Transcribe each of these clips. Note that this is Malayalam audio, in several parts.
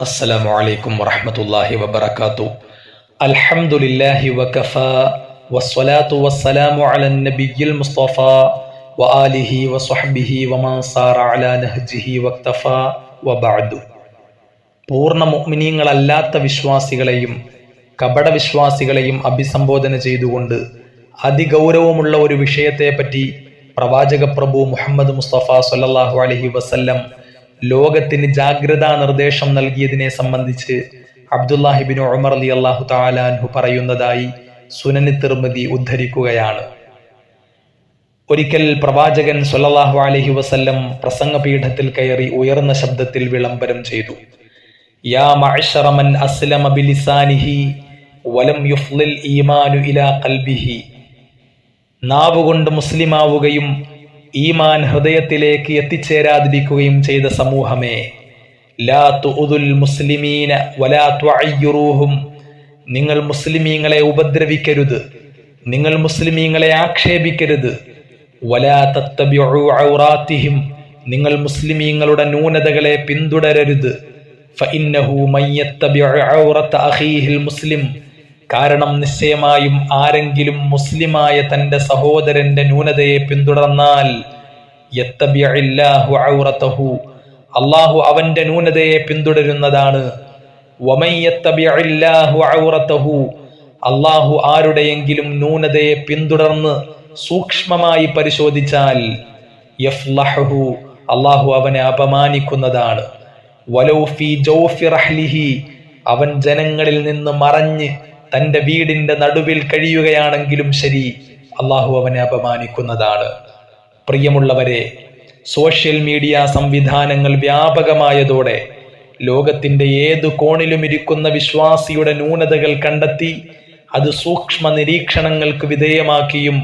അസ്സലാമു അലൈക്കും വറഹമത്തല്ലാഹി വബർക്കാത്തു അൽഹംദുലില്ലാഹി വകഫ വസ്സലാത്തു വസ്സലാമു അലൻ നബിയിൽ മുസ്തഫ വആലിഹി വസ്വഹ്ബിഹി വമാ സാറ അലാ നഹ്ജിഹി വക്തഫ വബഅദു പൂർണ മുഅ്മിനീങ്ങളല്ലാത്ത വിശ്വാസികളെയും കപട വിശ്വാസികളെയും അഭിസംബോധന ചെയ്തുകൊണ്ട് അതിഗൗരവമുള്ള ഒരു വിഷയത്തെപ്പറ്റി പ്രവാചക പ്രഭു മുഹമ്മദ് മുസ്തഫ സല്ലല്ലാഹു അലൈഹി വസല്ലം ലോകത്തിന് ജാഗ്രതാ നിർദ്ദേശം നൽകിയതിനെ സംബന്ധിച്ച് അബ്ദുല്ലാഹിബിൻ ഉമർ അലി അള്ളാഹു താലാൻഹു പറയുന്നതായി സുനനി തിർമതി ഉദ്ധരിക്കുകയാണ്. ഒരിക്കൽ പ്രവാചകൻ സൊല്ലാഹു അലഹി വസല്ലം പ്രസംഗപീഠത്തിൽ കയറി ഉയർന്ന ശബ്ദത്തിൽ വിളംബരം ചെയ്തു. യാ അസ്ലമ ബിലിസാനിഹി വലം ഈമാനു ഇലാ നാവുകൊണ്ട് മുസ്ലിമാവുകയും ഈമാൻ ഹൃദയത്തിലേക്ക് എത്തിച്ചേരാതിരിക്കുകയും ചെയ്ത സമൂഹമേ. ലാ മുസ്ലിമീന വലാ നിങ്ങൾ മുസ്ലിമീങ്ങളെ ഉപദ്രവിക്കരുത്. നിങ്ങൾ മുസ്ലിമീങ്ങളെ ആക്ഷേപിക്കരുത്. വലാ ഔറാത്തിഹിം. നിങ്ങൾ മുസ്ലിമീങ്ങളുടെ ന്യൂനതകളെ പിന്തുടരരുത്. ഫഇന്നഹു മയ്യത്തബിഉ ഔറത്ത അഖീഹിൽ മുസ്ലിം. കാരണം നിശ്ചയമായും ആരെങ്കിലും മുസ്ലിമായ തന്റെ സഹോദരന്റെ ന്യൂനതയെ പിന്തുടർന്നാൽ അള്ളാഹു അവന്റെ ന്യൂനതയെ പിന്തുടരുന്നതാണ്. അള്ളാഹു ആരുടെയെങ്കിലും ന്യൂനതയെ പിന്തുടർന്ന് സൂക്ഷ്മമായി പരിശോധിച്ചാൽ അള്ളാഹു അവനെ അപമാനിക്കുന്നതാണ്. അവൻ ജനങ്ങളിൽ നിന്ന് മറഞ്ഞ് തന്റെ വീടിന്റെ നടുവിൽ കഴിയുകയാണെങ്കിലും ശരി അള്ളാഹു അവനെ അപമാനിക്കുന്നതാണ്. പ്രിയമുള്ളവരെ സോഷ്യൽ മീഡിയ സംവിധാനങ്ങൾ വ്യാപകമായതോടെ ലോകത്തിന്റെ ഏതു കോണിലും ഇരിക്കുന്ന വിശ്വാസിയുടെ ന്യൂനതകൾ കണ്ടെത്തി അത് സൂക്ഷ്മ നിരീക്ഷണങ്ങൾക്ക് വിധേയമാക്കിയും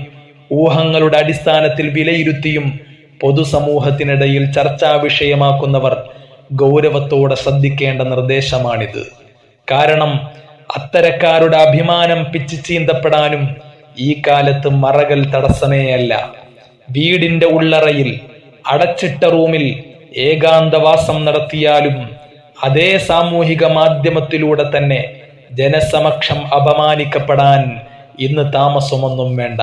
ഊഹങ്ങളുടെ അടിസ്ഥാനത്തിൽ വിലയിരുത്തിയും പൊതുസമൂഹത്തിനിടയിൽ ചർച്ചാ വിഷയമാക്കുന്നവർ ഗൗരവത്തോടെ ശ്രദ്ധിക്കേണ്ട നിർദ്ദേശമാണിത്. കാരണം അത്തരക്കാരുടെ അഭിമാനം പിച്ചു ചീന്തപ്പെടാനും ഈ കാലത്ത് മറകൾ തടസ്സമേയല്ല. വീടിന്റെ ഉള്ളറയിൽ അടച്ചിട്ട റൂമിൽ ഏകാന്തവാസം നടത്തിയാലും അതേ സാമൂഹിക മാധ്യമത്തിലൂടെ തന്നെ ജനസമക്ഷം അപമാനിക്കപ്പെടാൻ ഇന്ന് താമസമൊന്നും വേണ്ട.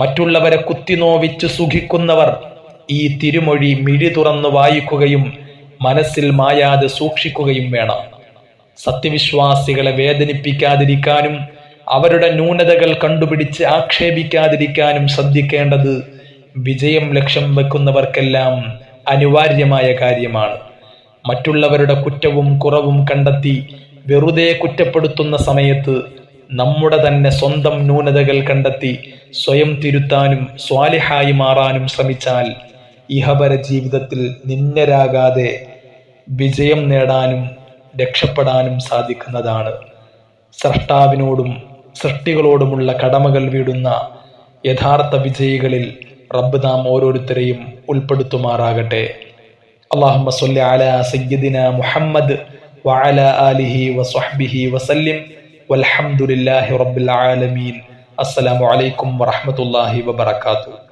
മറ്റുള്ളവരെ കുത്തിനോവിച്ച് സുഖിക്കുന്നവർ ഈ തിരുമൊഴി മിഴി തുറന്നു വായിക്കുകയും മനസ്സിൽ മായാതെ സൂക്ഷിക്കുകയും വേണം. സത്യവിശ്വാസികളെ വേദനിപ്പിക്കാതിരിക്കാനും അവരുടെ ന്യൂനതകൾ കണ്ടുപിടിച്ച് ആക്ഷേപിക്കാതിരിക്കാനും ശ്രദ്ധിക്കേണ്ടത് വിജയം ലക്ഷ്യം വെക്കുന്നവർക്കെല്ലാം അനിവാര്യമായ കാര്യമാണ്. മറ്റുള്ളവരുടെ കുറ്റവും കുറവും കണ്ടെത്തി വെറുതെ കുറ്റപ്പെടുത്തുന്ന സമയത്ത് നമ്മുടെ തന്നെ സ്വന്തം ന്യൂനതകൾ കണ്ടെത്തി സ്വയം തിരുത്താനും സ്വാലിഹായി മാറാനും ശ്രമിച്ചാൽ ഇഹപര ജീവിതത്തിൽ നിന്നരാകാതെ വിജയം നേടാനും രക്ഷപ്പെടാനും സാധിക്കുന്നതാണ്. സൃഷ്ടാവിനോടും സൃഷ്ടികളോടുമുള്ള കടമകൾ വീടുന്ന യഥാർത്ഥ വിജയികളിൽ റബ്ബ് നാം ഓരോരുത്തരെയും ഉൾപ്പെടുത്തുമാറാകട്ടെ. അള്ളാഹുമ്മ സല്ലി അല സയ്യദിന മുഹമ്മദ് വഅല ആലിഹി വസ്വഹ്ബിഹി വസല്ലിം. വൽഹംദുലില്ലാഹി റബ്ബിൽ ആലമീൻ. അസ്സലാമു അലൈക്കും വറഹ്മത്തുള്ളാഹി വബറകാതുഹു.